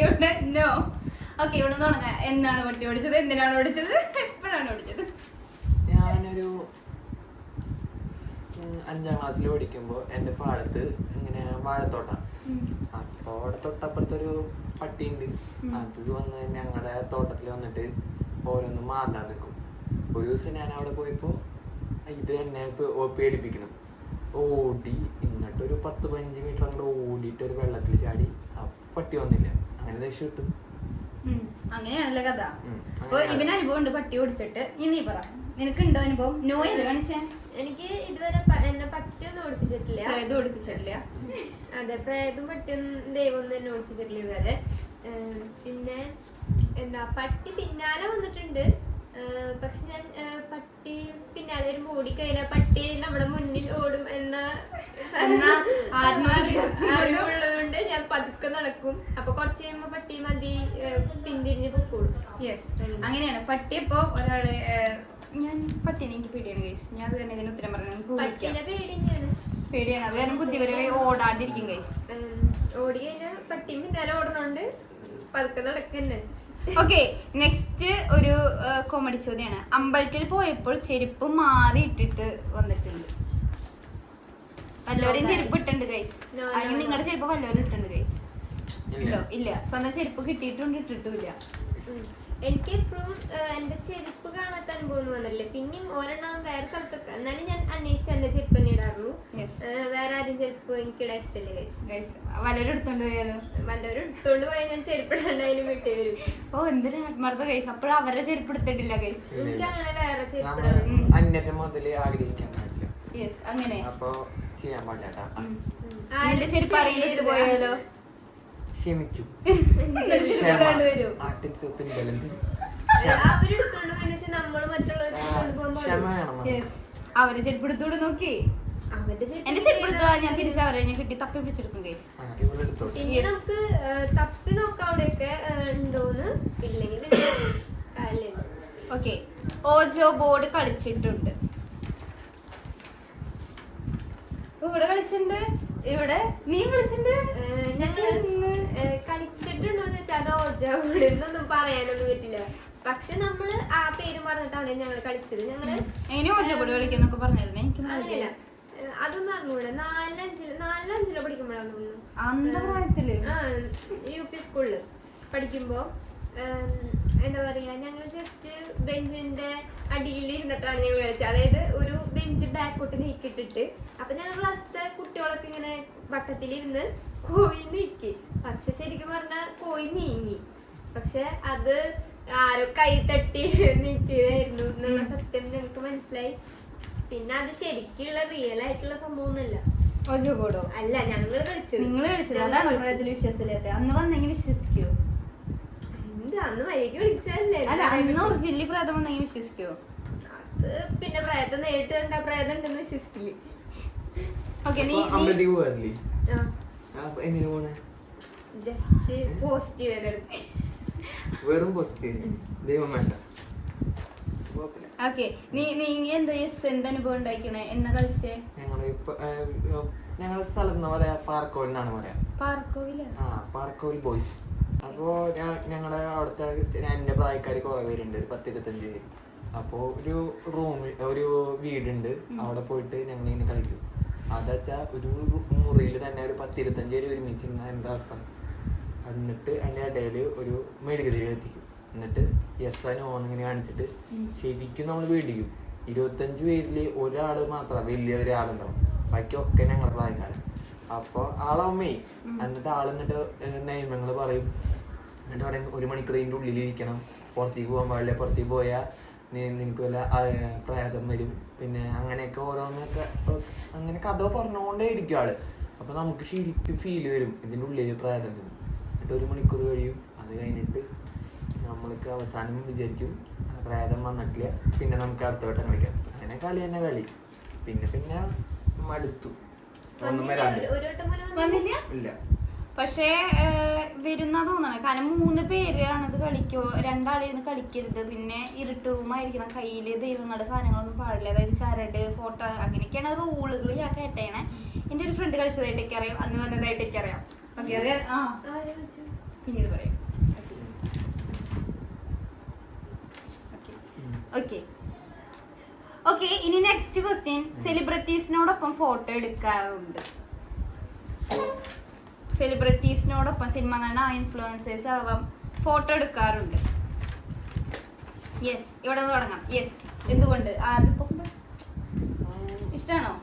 A: ഇവിടെ നോ ഓക്കെ ഇവിടെ തുടങ്ങാം എന്നാണ് പട്ടി ഓടിച്ചത്? എന്തിനാണ് ഓടിച്ചത്? എപ്പോഴാണ് ഓടിച്ചത്?
B: ഞാനൊരു അഞ്ചാം ക്ലാസ്സിൽ പഠിക്കുമ്പോൾ എന്റെ പാടത്ത് ഇങ്ങനെ വാഴത്തോട്ട. അപ്പൊ അവിടെ തൊട്ടപ്പുറത്തൊരു പട്ടിയുണ്ട്. അത് വന്ന് ഞങ്ങളുടെ തോട്ടത്തിൽ വന്നിട്ട് ഓരോന്ന് മാന്താൻ നിൽക്കും ഒരു ദിവസം ഞാൻ അവിടെ പോയപ്പോൾ ഇത് എന്നെ പേടിപ്പിക്കണം ഓടി എന്നിട്ട് ഒരു പത്ത് പതിനഞ്ച് മീറ്റർ അങ്ങോട്ട് ഓടിയിട്ട് ഒരു വെള്ളത്തിൽ ചാടി പട്ടി വന്നില്ല. അങ്ങനെ രക്ഷ കിട്ടും.
A: അങ്ങനെയാണല്ലോ കഥ. അപ്പൊ ഇവന് അനുഭവം ഉണ്ട് പട്ടി ഓടിച്ചിട്ട്. ഇനി നീ പറ. നിനക്കുണ്ടോ അനുഭവം? നോയല്ലേ കാണിച്ചേ?
C: എനിക്ക് ഇതുവരെ എന്നെ പട്ടിയൊന്നും ഓടിപ്പിച്ചിട്ടില്ല.
A: പ്രേതം ഓടിപ്പിച്ചിട്ടില്ല.
C: അതെ പ്രേതം പട്ടിയൊന്നും ദൈവമൊന്നും എന്നെ ഓടിപ്പിച്ചിട്ടില്ല ഇതുവരെ. പിന്നെ എന്താ പട്ടി പിന്നാലെ വന്നിട്ടുണ്ട്. പക്ഷെ ഞാൻ പട്ടി പട്ടി പിന്നാലെ മൂടി ഓടിക്കഴിഞ്ഞാൽ പട്ടി നമ്മുടെ മുന്നിൽ ഓടും എന്ന അറിവുള്ളതുകൊണ്ട് ഞാൻ പതുക്കെ നടക്കും. അപ്പൊ കുറച്ച് കഴിയുമ്പോ പട്ടി മതി പിന്തിരിഞ്ഞ് പൊക്കോളും.
A: യെസ് അങ്ങനെയാണ്. പട്ടി ഇപ്പൊ ഒരാൾ ഞാൻ പട്ടീനെ എനിക്ക് പേടിയാണ് ഗൈസ് ഞാൻ അത് തന്നെ ഇതിന് ഉത്തരം പറഞ്ഞു
C: പട്ടീനെ പേടി തന്നെയാണ്.
A: പേടിയാണ്. അത് കാരണം ബുദ്ധിപരമായി ഓടാണ്ടിരിക്കും ഗൈസ്
C: ഓടി കഴിഞ്ഞാൽ പട്ടിയും പിന്നാലെ ഓടണോണ്ട് പതുക്കെ നടക്കന്നെ.
A: ഓക്കെ നെക്സ്റ്റ് ഒരു കോമഡി ചോദ്യമാണ് അമ്പലത്തിൽ പോയപ്പോൾ ചെരുപ്പ് മാറി ഇട്ടിട്ട് വന്നിട്ടുണ്ട്. വല്ലവരെയും
C: No,
A: ചെരുപ്പ് ഇട്ടുണ്ട് ഗൈസ് അല്ലെങ്കിൽ നിങ്ങളുടെ ചെരുപ്പ് വല്ലവരും ഇട്ടുണ്ട് ഗൈസ്
B: ഇല്ല.
A: സ്വന്തം ചെരുപ്പ് കിട്ടിയിട്ടുണ്ട് ഇട്ടിട്ടില്ല.
C: എനിക്ക് എപ്പോഴും എന്റെ ചെരുപ്പ് കാണാത്ത അനുഭവം വന്നില്ല പിന്നെയും ഒരെണ്ണം വേറെ സ്ഥലത്തൊക്കെ എന്നാലും ഞാൻ അന്വേഷിച്ച് എന്റെ ചെരുപ്പ് തന്നെ ഇടാറുള്ളൂ. വേറെ ആരും ചെരുപ്പ് എനിക്ക് ഇടാൻ ഇഷ്ടമല്ലേ
A: വല്ലവരും എടുത്തോണ്ട് പോയാലോ?
C: വല്ലവരും എടുത്തോണ്ട് പോയാൽ ഞാൻ ചെരുപ്പ് ഇടാണ്ടായാലും വീട്ടിൽ വരും.
A: ഓ എന്തൊരു ആത്മാർത്ഥ ഗൈസ് അപ്പോഴും അവരുടെ ചെരുപ്പ് എടുത്തിട്ടില്ല ഗൈസ്
B: ഇല്ല,
C: എനിക്ക്. അങ്ങനെ വേറെ ചെരുപ്പ്
B: മുതൽ ആഗ്രഹിക്കാൻ പാടില്ല.
A: യെസ് അങ്ങനെ.
B: അപ്പൊ ചെയ്യാൻ പാടില്ല
A: ചെരുപ്പ് അറിയില്ല പോയാലോ?
B: ക്ഷമിച്ചു
A: ഇടാണ്ട് വരൂ
B: ആട്ടിൻ സോപ്പിൻ ബലം
C: അവരെടുത്തോണ്ട് പോയെന്ന് വെച്ചാൽ നമ്മൾ മറ്റുള്ളവർ എടുത്തോണ്ട് പോകാൻ
B: ക്ഷമ
C: പാടില്ല.
B: വേണം നമുക്ക്.
A: യെസ് അവരെ ചെരുപ്പെടുത്തോട് നോക്കി. എന്റെ ചെരുപ്പ് എടുത്താ ഞാൻ? തിരിച്ച് അവരെ ഞാൻ കിട്ടി തപ്പി പിടിച്ചെടുക്കും കേസ്.
C: നമുക്ക് തപ്പി നോക്കാം അവിടെയൊക്കെ ഉണ്ടോന്ന്. ഇല്ലെങ്കിൽ
A: ഓക്കെ ഓജോ ബോർഡ് കളിച്ചിട്ടുണ്ട്. ഇവിടെ കളിച്ചിട്ടുണ്ട്. ഇവിടെ നീ കളിച്ചിട്ടുണ്ട്
C: ഏഹ് ഞങ്ങൾ ഏഹ് കളിച്ചിട്ടുണ്ടോന്ന് വെച്ചാൽ അത് എന്നൊന്നും പറയാനൊന്നും പറ്റില്ല. പക്ഷെ നമ്മൾ ആ പേര് പറഞ്ഞിട്ടാണ് ഞങ്ങൾ കളിച്ചത്.
A: ഞങ്ങൾ കളിക്കുന്നൊക്കെ പറഞ്ഞിരുന്നേ?
C: അങ്ങനെയല്ല. അതൊന്നും അറിഞ്ഞൂടെ. നാലഞ്ചിൽ നാലഞ്ചിലോ പഠിക്കുമ്പോഴാന്ന് തോന്നുന്നു.
A: അന്ത പ്രായത്തിൽ
C: ആ യു പി സ്കൂളിൽ പഠിക്കുമ്പോ എന്താ പറയാ ഞങ്ങൾ ജസ്റ്റ് ബെഞ്ചിന്റെ അടിയിൽ ഇരുന്നിട്ടാണ് ഞങ്ങൾ കളിച്ചത്. അതായത് ഒരു ബെഞ്ച് ബാക്കോട്ട് നീക്കിയിട്ടിട്ട്. അപ്പൊ ഞങ്ങൾ ക്ലാസ്സിലെ കുട്ടികളൊക്കെ ഇങ്ങനെ വട്ടത്തിലിരുന്ന് കോയി നീക്കി. പക്ഷെ ശരിക്കും പറഞ്ഞ കോയി നീങ്ങി. പക്ഷെ അത് ആരോ കൈ തട്ടി നീക്കിയതായിരുന്നു എന്നുള്ള സത്യം ഞങ്ങൾക്ക് മനസ്സിലായി. പിന്നെ അത് ശരിക്കുള്ള റിയൽ ആയിട്ടുള്ള സംഭവമൊന്നുമല്ല. അല്ല ഞങ്ങൾ കളിച്ചത്.
A: നിങ്ങൾ കളിച്ചത്. അതാണ് വിശ്വാസമില്ലാത്ത. അന്ന് വന്നെങ്കിൽ വിശ്വസിക്കോ
C: എന്താ അന്ന് വൈകി വിളിച്ചല്ലേ
A: അല്ല അന്ന് ഒറിജിനലി പ്രായം വന്നെങ്കിൽ വിശ്വസിക്കോ?
C: അത് പിന്നെ പ്രേതം നേരിട്ട് കണ്ട പ്രേതം ഉണ്ടെന്ന് വിശ്വസിക്കില്ലേ?
A: ഓക്കെ നീ
B: അപ്പൊ അമ്പലത്തേക്ക് പോകാറില്ലേ?
C: ആ.
B: അപ്പൊ എങ്ങനെ പോണേ?
C: ജസ്റ്റ് പോസിറ്റീവ് എടുത്ത്.
B: വെറും പോസിറ്റീവ്. ദൈവം വേണ്ട.
A: ഓക്കെ നീ നീ എന്താ യെസ് എന്ത് അനുഭവം ഉണ്ടായിക്കണേ എന്നാ കളിച്ചേ?
B: ഞങ്ങൾ ഞങ്ങളെ സ്ഥലം എന്ന് പറയാ പാർക്കോവിൽ എന്നാണ് പറയാ.
A: പാർക്കോവിൽ
B: ആ പാർക്കോവിൽ ബോയ്സ്. അപ്പോ ഞാൻ- ഞങ്ങളെ അവിടുത്തെ എന്റെ പ്രായക്കാര് കുറെ പേരുണ്ട് ഒരു പത്തിരുപത്തഞ്ച് പേര്. അപ്പോ ഒരു റൂം ഒരു വീടുണ്ട്. അവിടെ പോയിട്ട് ഞങ്ങൾ ഇങ്ങനെ കളിക്കും. അതച്ചാ ഒരു മുറിയിൽ തന്നെ ഒരു പത്തിരുപത്തഞ്ച് പേര് ഒരുമിച്ച് എന്റെ അവസ്ഥ. എന്നിട്ട് അതിന്റെ ഇടയിൽ ഒരു മെഴുകുതിരി കത്തിക്കും. എന്നിട്ട് യെസ് ഓ എന്നിങ്ങനെ കാണിച്ചിട്ട് ശരിക്കും നമ്മൾ പേടിക്കും. ഇരുപത്തഞ്ച് പേരിൽ ഒരാൾ മാത്രം വലിയ ഒരാളുണ്ടാവും. ബാക്കിയൊക്കെ ഞങ്ങളുടെ പ്രായക്കാരൻ അപ്പോൾ ആളമ്മേ എന്നിട്ട് എന്നിട്ട് നിയമങ്ങൾ പറയും. എന്നിട്ട് പറയും ഒരു മണിക്കൂർ ഉള്ളിലിരിക്കണം. പുറത്തേക്ക് പോകാൻ പാടില്ല പുറത്തേക്ക് പോയാൽ നിനക്ക് വല്ല പ്രേതം വരും. പിന്നെ അങ്ങനെയൊക്കെ ഓരോന്നൊക്കെ അങ്ങനെ കഥ പറഞ്ഞുകൊണ്ടേ ഇരിക്കും ആൾ. അപ്പൊ നമുക്ക് ശരിക്കും ഫീൽ വരും ഇതിന്റെ ഉള്ളിൽ പ്രേതം വരും. എന്നിട്ട് ഒരു മണിക്കൂർ കഴിയും. അത് കഴിഞ്ഞിട്ട് നമ്മൾക്ക് അവസാനം വിചാരിക്കും പ്രേതം വന്നിട്ടില്ല. പിന്നെ നമുക്ക് അടുത്ത വട്ടം കളിക്കാം. അങ്ങനെ കളി തന്നെ കളി. പിന്നെ പിന്നെ മടുത്തു. ഒന്നും ഇല്ല.
A: പക്ഷേ വരുന്ന തോന്നണം. കാരണം മൂന്ന് പേരാണ് ഇത് കളിക്കോ രണ്ടാളിരുന്ന് കളിക്കരുത്. പിന്നെ ഇരുട്ട് റൂമായിരിക്കണം കയ്യിൽ ദൈവങ്ങളുടെ സാധനങ്ങളൊന്നും പാടില്ല. അതായത് ചരട് ഫോട്ടോ അങ്ങനെയൊക്കെയാണ് റൂളുകൾ ഞാൻ കേട്ടേണേ എന്റെ ഒരു ഫ്രണ്ട് കളിച്ചതായിട്ടൊക്കെ അറിയാം. അന്ന് വന്നതായിട്ടൊക്കെ അറിയാം. ഓക്കെ അത് ആ? പിന്നീട് പറയാം. ഓക്കെ. ഓക്കെ ഇനി നെക്സ്റ്റ് ക്വസ്റ്റ്യൻ സെലിബ്രിറ്റീസിനോടൊപ്പം ഫോട്ടോ എടുക്കാറുണ്ട്. സെലിബ്രിറ്റീസിനോടൊപ്പം സിനിമ നടന ഇൻഫ്ലുവൻസേഴ്സ് ആവാം ഫോട്ടോ എടുക്കാറുണ്ട്. യെസ് ഇവിടെ നിന്ന് തുടങ്ങാം. യെസ് എന്തുകൊണ്ട്? ആരുടെ ഇഷ്ടമാണോ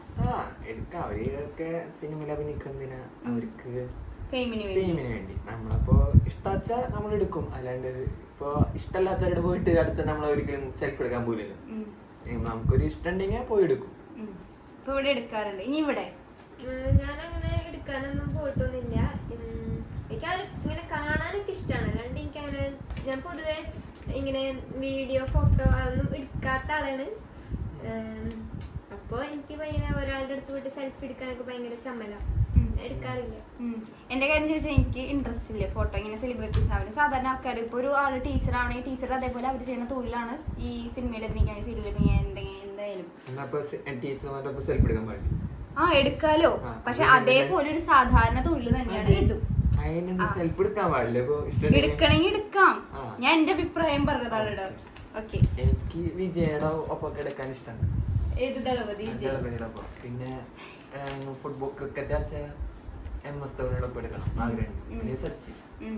B: സിനിമയിൽ അഭിനയിക്കുന്നതിന് അവർക്ക്
A: ഫെയിമിന് വേണ്ടി.
B: നമ്മളപ്പോ നമ്മൾ എടുക്കും അല്ലാണ്ട് ഇപ്പൊ ഇഷ്ടമല്ലാത്തവരുടെ പോയിട്ട് അടുത്ത് നമ്മൾ ഒരിക്കലും സെൽഫ് എടുക്കാൻ
A: ഉം,
B: നമുക്കൊരു ഇഷ്ടം ഉണ്ടെങ്കിൽ പോയി എടുക്കും.
A: ഇപ്പൊ ഇവിടെ എടുക്കാറുണ്ട്. ഇനി ഇവിടെ?
C: ഞാൻ അങ്ങനെ എടുക്കാനൊന്നും പോയിട്ടൊന്നുമില്ല. എനിക്ക് അത് ഇങ്ങനെ കാണാനൊക്കെ ഇഷ്ടമാണ് അല്ലാണ്ട് എനിക്ക് അങ്ങനെ ഞാൻ പൊതുവെ ഇങ്ങനെ വീഡിയോ ഫോട്ടോ അതൊന്നും എടുക്കാത്ത ആളാണ്. അപ്പോൾ എനിക്ക് ഭയങ്കര ഒരാളുടെ അടുത്ത് പോയിട്ട് സെൽഫി എടുക്കാനൊക്കെ ഭയങ്കര ചമ്മല.
A: ഉം.
C: എടുക്കാറില്ല.
A: എന്റെ കാര്യം ചോദിച്ചാൽ എനിക്ക് ഇൻട്രസ്റ്റ് ഇല്ല ഫോട്ടോ ഇങ്ങനെ സെലിബ്രിറ്റീസ് ആവുന്നത് സാധാരണ ആൾക്കാർ ഇപ്പോൾ ഒരു ആൾ ടീച്ചർ ആണെങ്കിൽ ടീച്ചർ അതേപോലെ അവർ ചെയ്യുന്ന തൊഴിലാണ് ഈ സിനിമയിൽ അഭിനയിക്കാൻ സീരിയൽ അഭിനയിക്കാൻ എന്തെങ്കിലും എന്തായാലും. ആ എടുക്കാലോ. പക്ഷെ അതേപോലെ ഒരു സാധാരണ തൊഴിൽ തന്നെയാണ് ഇതും.
B: സെൽഫ് എടുക്കാൻ പാടില്ല.
A: എടുക്കണമെങ്കിൽ എടുക്കാം. ഞാൻ എന്റെ അഭിപ്രായം പറഞ്ഞതാണ് ഓക്കെ.
B: എനിക്ക് വിജയുടെ ഒപ്പൊക്കെ എടുക്കാൻ ഇഷ്ടമാണ്
A: ഏത് ദളപതി
B: പിന്നെ ഫുട്ബോൾ ക്രിക്കറ്റ് എം എസ് ധോണിയുടെ ഒപ്പം എടുക്കണം ആഗ്രഹം പിന്നെ സച്ചിൻ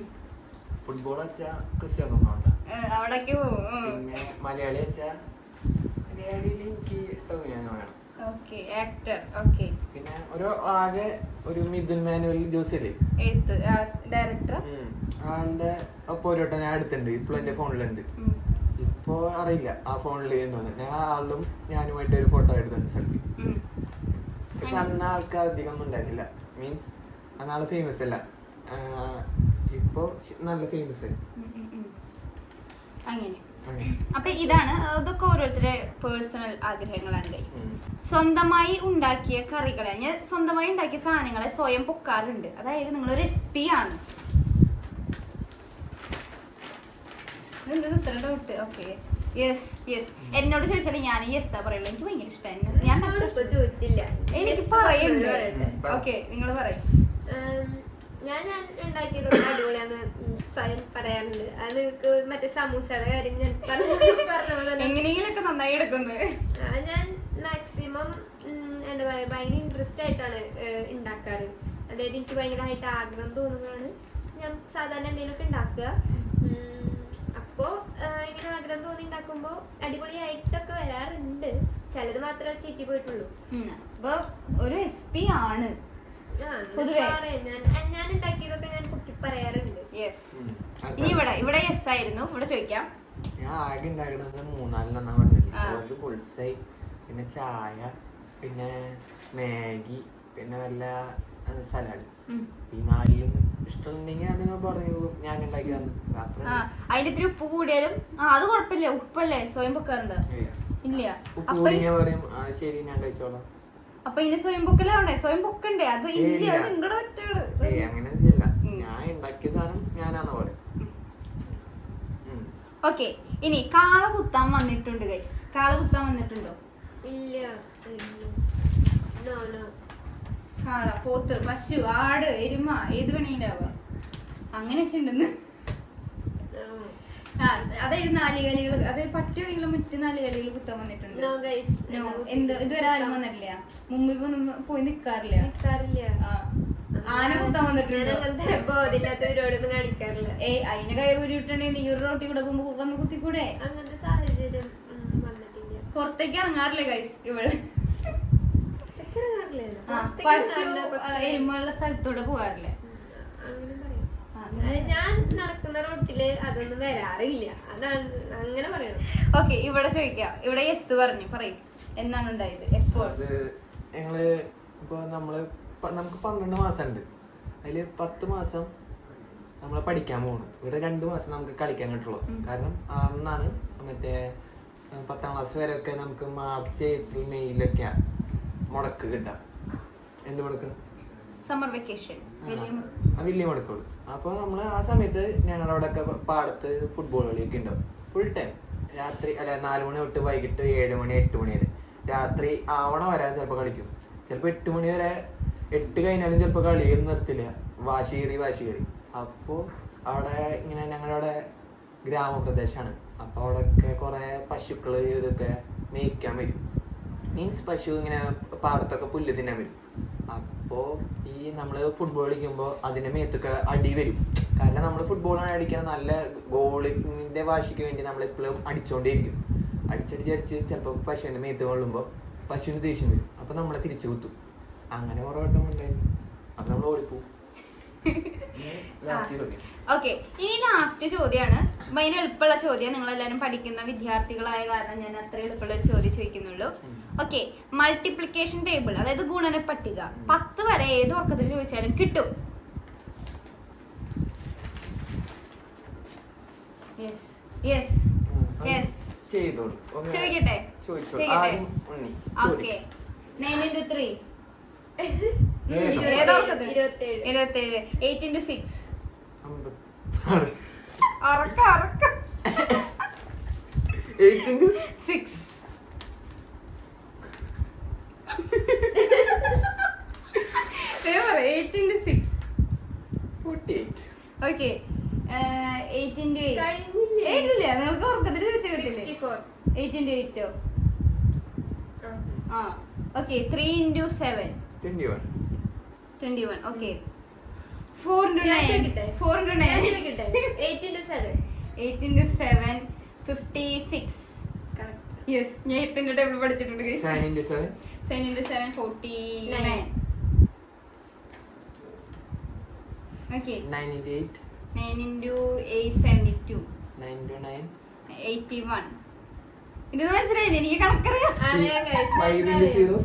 B: ഫുട്ബോൾ വെച്ചാ ക്രിസ്ത്യാനോ റൊണാൾഡോ.
A: അവിടേക്ക്
B: പിന്നെ മലയാളി വെച്ചാ മലയാളിയിൽ എനിക്ക് ടോവിനോ വേണം
A: ആക്ടർ ഓക്കെ.
B: പിന്നെ ഒരു ആകെ ഒരു മിഥുൻ മാനുവൽ
A: ജോസിൽ ഡയറക്ടർ
B: ആളുടെ ഒപ്പം ഒരു വട്ടം ഞാൻ എടുത്തിട്ടുണ്ട്. എന്റെ ഫോണിലുണ്ട്. ഇപ്പോ അറിയില്ല. ആ ഫോണിൽ ഉണ്ടോന്ന്. ഞാൻ ആളും ഞാനുമായിട്ട് ഒരു ഫോട്ടോ എടുത്തിട്ടുണ്ട് സെൽഫി. പക്ഷെ അന്ന് ആൾക്കാർ അധികം ഒന്നും ഉണ്ടായിരുന്നില്ല. മീൻസ് അന്ന് ആൾ ഫേമസ് അല്ല. ഇപ്പോ നല്ല ഫേമസ് ആയി
A: അങ്ങനെ. അപ്പൊ ഇതാണ് ഇതൊക്കെ ഓരോരുത്തരുടെ പേഴ്സണൽ ആഗ്രഹങ്ങളാണ്
B: ഗൈസ്.
A: സ്വന്തമായി ഉണ്ടാക്കിയ കറികളെ ഞാൻ സ്വന്തമായി ഉണ്ടാക്കിയ സാധനങ്ങളെ സ്വയം പൊക്കാറുണ്ട്. അതായത് നിങ്ങളൊരു റെസിപ്പി ആണ്. ഡൗട്ട് ഓക്കെ യെസ് യെസ് എന്നോട് ചോദിച്ചാലും ഞാൻ യെസ് ആ പറയുള്ളൂ എനിക്ക് ഭയങ്കര ഇഷ്ടമാണ് ഞാൻ
C: ചോദിച്ചില്ല.
A: എനിക്ക്
B: പറയുന്നുണ്ട്
A: ഓക്കെ നിങ്ങൾ പറയും.
C: ഞാൻ ഞാൻ ഉണ്ടാക്കിയതൊക്കെ അടിപൊളിയാന്ന് സ്വയം പറയാറുണ്ട് അത് നിനക്ക് മറ്റേ സമൂസയുടെ കാര്യം ഞാൻ പറഞ്ഞ
A: എങ്ങനെയെങ്കിലൊക്കെ നന്നായി എടുക്കുന്നത്
C: ഞാൻ മാക്സിമം എന്താ പറയുക ഭയങ്കര ഇൻട്രസ്റ്റ് ആയിട്ടാണ് ഉണ്ടാക്കാറ്. അതായത് എനിക്ക് ഭയങ്കരമായിട്ട് ആഗ്രഹം തോന്നുമ്പോഴാണ് ഞാൻ സാധാരണ എന്തെങ്കിലുമൊക്കെ ഉണ്ടാക്കുക. അപ്പോ ഇങ്ങനെ ആഗ്രഹം തോന്നി ഉണ്ടാക്കുമ്പോൾ അടിപൊളിയായിട്ടൊക്കെ വരാറുണ്ട്. ചിലത് മാത്രമേ ചീറ്റി പോയിട്ടുള്ളൂ.
A: അപ്പൊ ഒരു എസ് പി ആണ്. പൊതുവേ?
C: ഞാൻ ഞാൻ ഉണ്ടാക്കിയതൊക്കെ ഞാൻ പൊക്കി പറയാറുണ്ട്.
A: യെസ്. ഇനി ഇവിടെ ഇവിടെ യെസ് ആയിരുന്നു. ഇവിടെ ചോദിക്കാം.
B: ഞാൻ ആകെ
A: ആ.
B: ഒരു പുൾസൈ പിന്നെ ചായ പിന്നെ മാഗി പിന്നെ വല്ല സലാഡ്. ഈ നാലിലും ഇഷ്ടമുണ്ടെങ്കിൽ അത് നിങ്ങൾ പറഞ്ഞു ഞാൻ
A: ഇത്തിരി ഉപ്പ് കൂടിയാലും അത് കുഴപ്പമില്ല. ഉപ്പല്ലേ? സ്വയം വെക്കാറുണ്ട്. ഇല്ല.
B: ഉപ്പ് കൂടി ഞാൻ പറയും ശരി ഞാൻ കഴിച്ചോളാം.
A: അപ്പൊ ഇനി സ്വയം പൊക്കലാവണേ സ്വയം പൊക്കണ്ടേ അത് ഇല്ല. അത് നിങ്ങളുടെ തെറ്റാണ്.
B: അങ്ങനെ
A: ഇല്ല
B: ഞാൻ ഉണ്ടാക്കിയ സാധനം ഞാനാന്ന്.
A: ഓക്കെ ഇനി കാള കുത്താൻ വന്നിട്ടുണ്ട് ഗൈസ് കാള കുത്താൻ വന്നിട്ടുണ്ടോ?
C: ഇല്ല നോ നോ
A: കാള പോത്ത് പശു ആട് എരുമ ഏത് വേണമെങ്കിലും അങ്ങനെ വെച്ചിട്ടുണ്ടെന്ന്. അതായത് നാലുകാലികൾ അതായത് പട്ടിയാണെങ്കിലും മറ്റു നാലുകാലികൾ കുത്താൻ വന്നിട്ടുണ്ട്.
C: നോ
A: No, എന്ത് ഇതുവരെ ആരും വന്നിട്ടില്ല. മുമ്പ് പോയി നിക്കാറില്ല.
C: നിൽക്കാറില്ല
A: ആ. ആന കുത്താൻ വന്നിട്ടുണ്ട്.
C: അങ്ങനത്തെ ബോധമില്ലാത്തവരോടൊന്നും കാണിക്കാറില്ല.
A: ഏയ് അതിനെ കൈ ഊരിയിട്ടുണ്ടെങ്കിൽ നീ ഒരു റോട്ടി കൂടെ പോകുമ്പോ വന്ന് കുത്തിക്കൂടെ?
C: അങ്ങനത്തെ സാഹചര്യം വന്നിട്ടില്ല.
A: പുറത്തേക്ക് ഇറങ്ങാറില്ല ഗൈസ് ഇവിടെ. പശു എരുമുള്ള സ്ഥലത്തൂടെ പോകാറില്ല.
C: ഞാൻ നടക്കുന്ന റോട്ടിൽ അതൊന്നും വരാറില്ല. അതാണ് അങ്ങനെ പറയണം.
A: ഓക്കെ ഇവിടെ ചോദിക്കാം. ഇവിടെ യെസ് പറഞ്ഞു. പറയും. എന്നാണ് ഉണ്ടായത്? എപ്പോൾ?
B: അത് ഞങ്ങൾ ഇപ്പൊ നമ്മൾ നമുക്ക് പന്ത്രണ്ട് മാസം ഉണ്ട് അതിൽ പത്ത് മാസം നമ്മളെ പഠിക്കാൻ പോകണം ഇവിടെ രണ്ട് മാസം നമുക്ക് കളിക്കാൻ കിട്ടുള്ളൂ. കാരണം അന്നാണ് മറ്റേ പത്താം ക്ലാസ് വരെ ഒക്കെ നമുക്ക് മാർച്ച് ഏപ്രിൽ മെയ്യിലൊക്കെയാണ് മുടക്ക് കിട്ടാം. എന്ത് മുടക്ക്?
A: സമ്മർ വെക്കേഷൻ വലിയ
B: മുടക്കുള്ളൂ. അപ്പോൾ നമ്മൾ ആ സമയത്ത് ഞങ്ങളുടെ അവിടെയൊക്കെ പാടത്ത് ഫുട്ബോൾ കളിയൊക്കെ ഉണ്ടാവും. ഫുൾ ടൈം രാത്രി അല്ല നാല് മണി തൊട്ട് വൈകിട്ട് ഏഴ് മണി എട്ട് മണി വരെ. രാത്രി ആവണ വരെ ചിലപ്പോൾ കളിക്കും. ചിലപ്പോൾ എട്ട് മണി വരെ എട്ട് കഴിഞ്ഞാലും ചിലപ്പോൾ കളി നിർത്തില്ല. വാശി കയറി വാശി കയറി. അപ്പോൾ അവിടെ ഇങ്ങനെ ഞങ്ങളവിടെ ഗ്രാമപ്രദേശമാണ് അപ്പോൾ അവിടെയൊക്കെ കുറേ പശുക്കൾ ഇതൊക്കെ മേയ്ക്കാൻ വരും. മീൻസ് പശു ഇങ്ങനെ പാടത്തൊക്കെ പുല്ല് തിന്നാൻ വരും. അപ്പോൾ ഈ നമ്മൾ ഫുട്ബോൾ കളിക്കുമ്പോൾ അതിന്റെ മേത്തൊക്കെ അടി വരും. കാരണം നമ്മൾ ഫുട്ബോളാണ് അടിക്കാൻ നല്ല ഗോളിന്റെ വാശിക്ക് വേണ്ടി നമ്മൾ എപ്പോഴും അടിച്ചുകൊണ്ടേയിരിക്കും അടിച്ചടിച്ച് അടിച്ച് ചിലപ്പോൾ പശുവിന്റെ മേത്ത് കൊള്ളുമ്പോൾ പശുവിന് ദേഷ്യം വരും. അപ്പോൾ നമ്മളെ തിരിച്ചു കുത്തും. അങ്ങനെ കുറേ വട്ടം ഉണ്ടായിരുന്നു അപ്പം നമ്മൾ ഓടിപ്പോവും.
A: ഓക്കെ ഇനി ലാസ്റ്റ് ചോദ്യമാണ് ഭയങ്കര എളുപ്പമുള്ള ചോദ്യം നിങ്ങൾ എല്ലാവരും പഠിക്കുന്ന വിദ്യാർത്ഥികളായ കാരണം ഞാൻ അത്ര എളുപ്പമുള്ള ചോദ്യം ചോദിക്കുന്നുള്ളൂ. ഓക്കെ മൾട്ടിപ്ലിക്കേഷൻ ടേബിൾ അതായത് ഗുണന പട്ടിക. പത്ത് വരെ ഏത് ഉറക്കത്തിൽ ചോദിച്ചാലും കിട്ടും. യെസ് യെസ് യെസ്
B: ചെയ്തോളൂ. ഒന്ന്
A: ചോദിക്കട്ടെ? ചോദിക്കട്ടെ?
B: ആദ്യം Unni
A: okay nine into three
B: ഏതോ?
A: ഏത് ഉറക്കത്തിൽ?
C: ഇരുപത്തേഴ്.
A: ഇരുപത്തേഴ്. എയ്റ്റ് ഇന്റു സിക്സ്
B: അമ്പത്താറ്.
A: അറക്ക Arakka six eight into six
B: forty eight
A: okay eight into
C: കഴിഞ്ഞില്ലേ?
A: നിങ്ങൾക്ക് ഉറക്കത്തിൽ വെച്ച് കിട്ടില്ലേ?
C: 64.
A: എയ്റ്റ് ഇന്റു എയ്റ്റോ
C: ആ.
A: Okay three into seven
B: twenty one
A: twenty one okay four
C: into
A: nine? Four
C: into
A: nine?
C: Eight into seven.
A: Eight into seven fifty six yes ഞാൻ എട്ടിന്റെ table പഠിച്ചിട്ടുണ്ട്.
B: Seven into seven
A: seven into seven forty
C: Nine.
B: Into eight.
A: Nine into eight seventy two.
B: Nine into nine.
A: Eighty one. ഇത് മനസ്സിലായില്ലേ? എനിക്ക് കണക്കറിയാം.
B: Zero?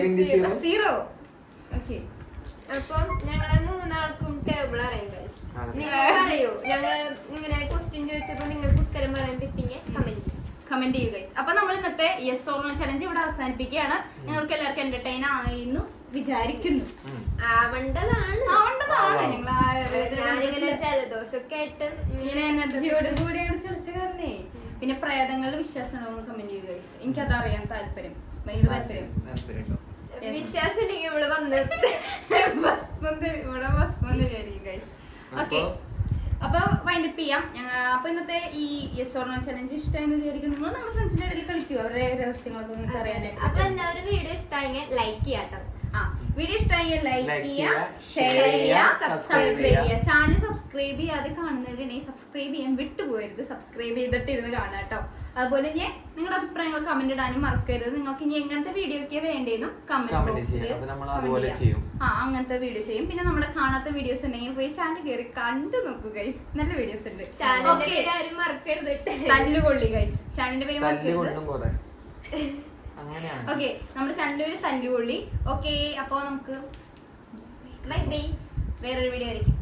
C: into
B: into
A: okay.
C: അപ്പം ഞങ്ങളെ മൂന്നാൾക്കും table അറിയാം. നിങ്ങൾക്ക് അറിയോ ഞങ്ങൾ ഇങ്ങനെ ക്വസ്റ്റ്യൻ ചോദിച്ചപ്പോ നിങ്ങൾക്ക് ഉത്തരം പറയാൻ പറ്റിയ കമന്റ്
A: കമന്റ് ചെയ്യുക ഗൈസ് അപ്പൊ നമ്മൾ ഇന്നത്തെ യെസ് ഓർ ചലഞ്ച് ഇവിടെ അവസാനിപ്പിക്കുകയാണ്. നിങ്ങൾക്ക് എല്ലാവർക്കും എന്റർടൈൻ ആയിരുന്നു വിചാരിക്കുന്നു.
C: ആവണ്ടതാണ്.
A: ആവേണ്ടതാണ്
B: ആവാം.
A: ഞങ്ങൾ
C: ഞാനിങ്ങനെ ജലദോഷമൊക്കെ ആയിട്ട്
A: ഇങ്ങനെ എനർജിയോട് കൂടിയാണ് ചർച്ച കാരണേ പിന്നെ പ്രേതങ്ങളുടെ വിശ്വാസമാണോ കമന്റ് ചെയ്യുക ഗൈസ് എനിക്കത് അറിയാൻ താല്പര്യം. ഭയങ്കര താല്പര്യം.
C: വിശ്വാസം ഇല്ലെങ്കിൽ ഇവിടെ വന്നിട്ട്
A: തരും. ഇവിടെ ഭസ്മം തരുമായിരിക്കും ഗൈസ് ഓക്കെ
B: അപ്പൊ-
A: അപ്പൊ വൈൻഡപ്പ് ചെയ്യാം. ഞങ്ങൾ അപ്പൊ ഇന്നത്തെ ഈ യെസ് ഓർണോ ചലഞ്ച് ഇഷ്ടമായെന്ന് വിചാരിക്കുന്നു. നമ്മൾ നമ്മുടെ ഫ്രണ്ട്സിന്റെ ഇടയിൽ കളിക്കുക അവരുടെ രഹസ്യങ്ങളൊക്കെ നിങ്ങൾക്ക് അറിയാനായിട്ട്
C: അപ്പൊ എല്ലാവരും വീഡിയോ ഇഷ്ടമായെങ്കിൽ ലൈക്ക് ചെയ്യാട്ടോ
A: ആ വീഡിയോ ഇഷ്ടമായി ലൈക്ക്
B: ചെയ്യാം
A: ചെയ്യുക ഷെയർ
B: ചെയ്യാം
A: ചെയ്യുക സബ്സ്ക്രൈബ്
B: ചെയ്യാം.
A: ചെയ്യുക
B: ചെയ്യുക.
A: ചാനൽ സബ്സ്ക്രൈബ് ചെയ്യാതെ കാണുന്നവരുണ്ടെങ്കിൽ സബ്സ്ക്രൈബ് ചെയ്യാൻ വിട്ടുപോകരുത് സബ്സ്ക്രൈബ് ചെയ്തിട്ടിരുന്ന് കാണാം കേട്ടോ അതുപോലെ ഞാൻ നിങ്ങളുടെ അഭിപ്രായങ്ങൾ കമന്റ് ഇടാനും മറക്കരുത്. നിങ്ങൾക്ക് ഇനി എങ്ങനത്തെ വീഡിയോ ഒക്കെ വേണ്ടേന്നും കമന്റ് ബോക്സിൽ
B: നമ്മൾ അതുപോലെ ചെയ്യും.
A: ആ അങ്ങനത്തെ വീഡിയോ ചെയ്യും. പിന്നെ നമ്മുടെ കാണാത്ത വീഡിയോസ് ഉണ്ടെങ്കിൽ പോയി ചാനൽ കയറി കണ്ടു നോക്കൂ ഗൈസ് നല്ല വീഡിയോസ് ഉണ്ട്.
C: ചാനൽ മറക്കരുത്
A: തല്ലുകൊള്ളി ഗൈസ് ചാനലിന്റെ പേര് മറക്കരുത്.
B: അങ്ങനെയാണ്.
A: ഓക്കെ നമ്മുടെ ചാനലിന്റെ പേര് തല്ലുകൊള്ളി ഓക്കെ അപ്പോ നമുക്ക്
C: ബൈ ബൈ
A: വേറൊരു വീഡിയോ ആയിരിക്കും.